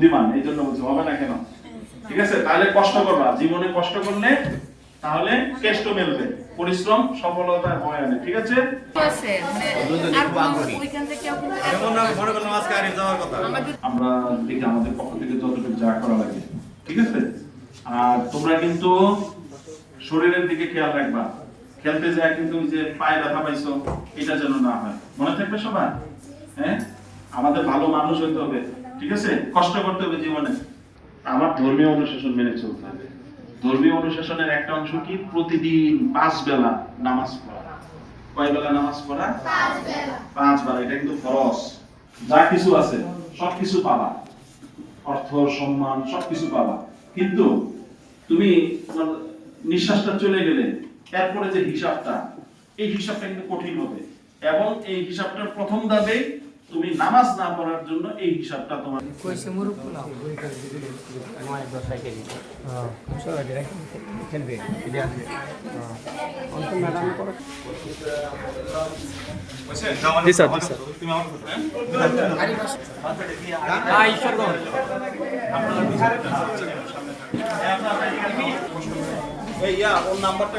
বুদ্ধিমান এই জন্য বলছি হবে না কেন? ঠিক আছে? তাহলে কষ্ট করবা। জীবনে কষ্ট করলে তাহলে কেষ্ট মেলবে। পরিশ্রম সফলতা হয় আনে ঠিক আছে? আমরা দেখি আমাদের পক্ষ থেকে যতটুকু যা করা লাগে। ঠিক আছে? আর তোমরা কিন্তু শরীরের দিকে খেয়াল রাখবা। খেলতে যায় কিন্তু যে পায়ে ব্যথা পাইছো এটা যেন না হয়। মনে থাকবে সবাই হ্যাঁ? আমাদের ভালো মানুষ হইতে হবে। ঠিক আছে? কষ্ট করতে হবে জীবনে। আমার ধর্মীয় অনুশাসন মেনে চলতে হবে। ধর্মীয় অনুশাসনের একটা অংশ কি? প্রতিদিন পাঁচ বেলা নামাজ পড়া। কয় বেলা নামাজ পড়া? পাঁচ বেলা। এটা কিন্তু ফরজ। যা কিছু আছে সবকিছু পাবা। অর্থ সম্মান সবকিছু পাবা। কিন্তু তুমি তোমার নিঃশ্বাসটা চলে গেলে এরপরে যে হিসাবটা এই হিসাবটা কিন্তু কঠিন হবে। এবং এই হিসাবটার প্রথম ধাপে তুমি নামাজ না পড়ার জন্য এই হিসাবটা তোমার কইছে পোলাও নয় কেজি খেলবে হ্যাঁ এই ইয়া ওর নাম্বারটা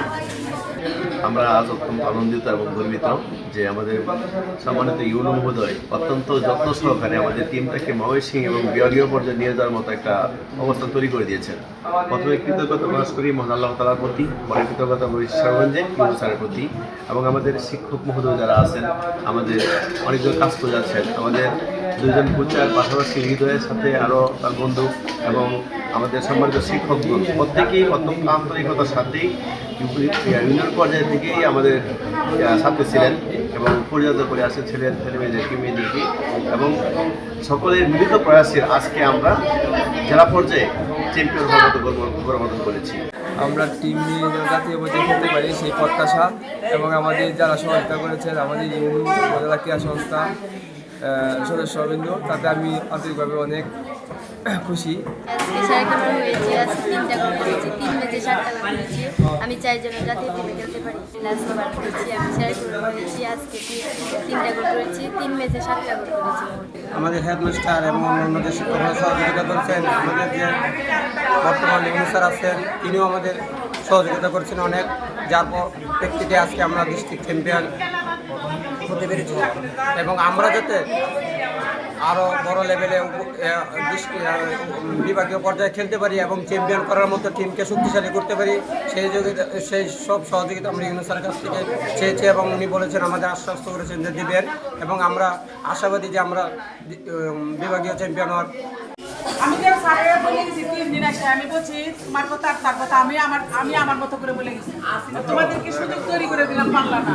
আমার আজ অত্যন্ত আনন্দিত এবং গর্বিত যে আমাদের সম্মানিত ইউনো মহোদয় অত্যন্ত যত্ন সহকারে আমাদের টিমটাকে মহেশিং এবং বিভাগীয় পর্যায়ে নিয়ে যাওয়ার মতো একটা অবস্থান তৈরি করে দিয়েছেন। প্রথমে কৃতজ্ঞতা প্রকাশ করি মহান আল্লাহ তালার প্রতি, পরে কৃতজ্ঞতা সর্বঞ্জে ইউনো স্যারের প্রতি এবং আমাদের শিক্ষক মহোদয় যারা আছেন, আমাদের অনেকজন কাজ করে যাচ্ছেন, আমাদের দুজন কোচার পাশাপাশি হৃদয়ের সাথে আরও তার বন্ধু এবং আমাদের সম্মানিত শিক্ষকগণ, প্রত্যেকেই অত্যন্ত আন্তরিকতার সাথেই ইউনিয়ন পর্যায় থেকেই আমাদের ছাত্র ছিলেন এবং পরিচালিত করে আসছে ছেলে মেয়েদেরকে মেয়েদেরকে এবং সকলের মিলিত প্রয়াসের আজকে আমরা জেলা পর্যায়ে চ্যাম্পিয়ন হওয়ার মতো করেছি। আমরা টিম নিয়ে জাতীয় পর্যায়ে খেলতে পারি সেই প্রত্যাশা এবং আমাদের যারা সহায়তা করেছেন, আমাদের ইউনিয়ন উপজেলা ক্রীড়া সংস্থা সদস্যবৃন্দ তাতে আমি আন্তরিকভাবে অনেক খুশি। আজকে সাড়ে এগারো হয়েছে আজকে তিনটা গোল করেছি তিন ম্যাচে সাতটা গোল করেছি। আমি চাই যেন জাতীয় টিমে খেলতে পারি। লাস্ট বার করেছি আমি সাড়ে এগারো করেছি আজকে তিনটা গোল করেছি তিন ম্যাচে সাতটা গোল করেছি। আমাদের হেডমাস্টার এবং অন্যান্য যে শিক্ষকরা সহযোগিতা করছেন আমাদের যে বর্তমান স্যার আছেন তিনিও আমাদের সহযোগিতা করছেন অনেক। যার পর প্রেক্ষিতে আজকে আমরা ডিস্ট্রিক্ট চ্যাম্পিয়ন হতে পেরেছি। এবং আমরা যাতে আরও বড় লেভেলে বিভাগীয় পর্যায়ে খেলতে পারি এবং চ্যাম্পিয়ন করার মতো টিমকে শক্তিশালী করতে পারি। সেই যোগিতা সেই সব সহযোগিতা আমরা ইউনুস স্যারের কাছ থেকে চেয়েছি এবং উনি বলেছেন, আমাদের আশ্বস্ত করেছেন যে দিবেন। এবং আমরা আশাবাদী যে আমরা বিভাগীয় চ্যাম্পিয়ন হওয়ার আমি যে স্যারের বলে গেছি, তিন দিন আসে আমি বলছি, তোমার কথা আর তার কথা আমি আমার আমি আমার মতো করে বলে গেছি। তোমাদেরকে সুযোগ তৈরি করে দিলাম বাংলা না